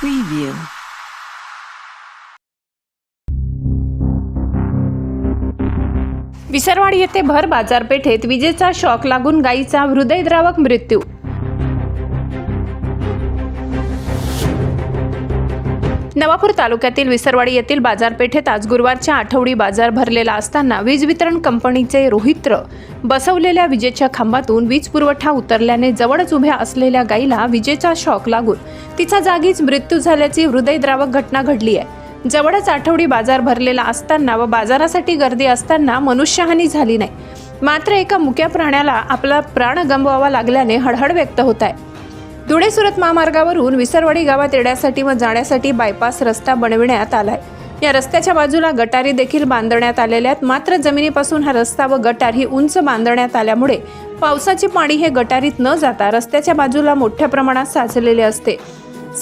Preview. Visarwadi येथे भर बाजारपेठेत विजेचा शॉक लागून गायीचा हृदयद्रावक मृत्यू नवापूर तालुक्यातील विसरवाडी येथील बाजारपेठेत आज गुरुवारच्या आठवडी बाजार भरलेला असताना वीज वितरण कंपनीचे रोहित्र बसवलेल्या विजेच्या खांबातून वीज पुरवठा उतरल्याने जवळच उभ्या असलेल्या गायीला विजेचा शॉक लागून तिचा जागीच मृत्यू झाल्याची हृदयद्रावक घटना घडली आहे. जवळच आठवडी बाजार भरलेला असताना व बाजारासाठी गर्दी असताना मनुष्यहानी झाली नाही. मात्र एका मुक्या प्राण्याला आपला प्राण गमवावा लागल्याने हळहळ व्यक्त होत आहे. धुळे सुरत महामार्गावरून विसरवाडी गावात येण्यासाठी व जाण्यासाठी बायपास रस्ता बनविण्यात आलाय. या रस्त्याच्या बाजूला गटारी देखील बांधण्यात आलेल्या आहेत मात्र जमिनीपासून हा रस्ता व गटार ही उंच बांधण्यात आल्यामुळे पावसाचे पाणी हे गटारीत न जाता रस्त्याच्या बाजूला मोठ्या प्रमाणात साचलेले असते.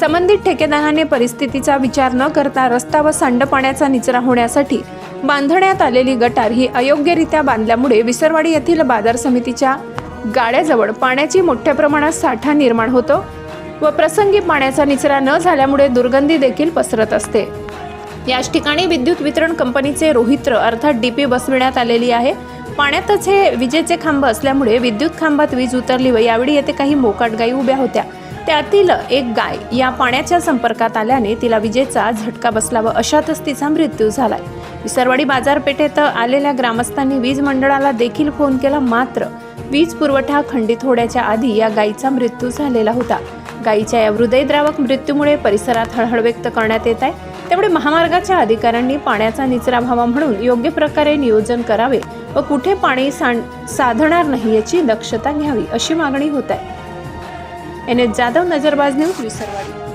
संबंधित ठेकेदाराने परिस्थितीचा विचार न करता रस्ता व सांडपाण्याचा निचरा होण्यासाठी बांधण्यात आलेली गटार ही अयोग्यरित्या बांधल्यामुळे विसरवाडी येथील बाजार समितीच्या गाड्याजवळ पाण्याची मोठ्या प्रमाणात साठा निर्माण होतो व प्रसंगी पाण्याचा निचरा न झाल्यामुळे दुर्गंधी देखील पसरत असते. याच ठिकाणी विद्युत वितरण कंपनीचे रोहित्र अर्थात डीपी बसविण्यात आलेली आहे. पाण्यातच हे विजेचे खांब असल्यामुळे विद्युत खांबात वीज उतरली व यावेळी येथे काही मोकाट गायी उभ्या होत्या. त्यातील एक गाय या पाण्याच्या संपर्कात आल्याने तिला विजेचा झटका बसला व अशातच तिचा मृत्यू झालाय. विसरवाडी बाजारपेठेत आलेल्या ग्रामस्थांनी वीज मंडळाला देखील फोन केला. मात्र वीज पुरवठा खंडित होण्याच्या आधी या गायीचा मृत्यू झालेला होता. गायीच्या या हृदयद्रावक मृत्यूमुळे परिसरात हळहळ व्यक्त करण्यात येत आहे. त्यामुळे महामार्गाच्या अधिकाऱ्यांनी पाण्याचा निचरा व्हावा म्हणून योग्य प्रकारे नियोजन करावे व कुठे पाणी साधणार नाही याची दक्षता घ्यावी अशी मागणी होत आहे. N S Jadhav Nazarbaz news Visarwadi.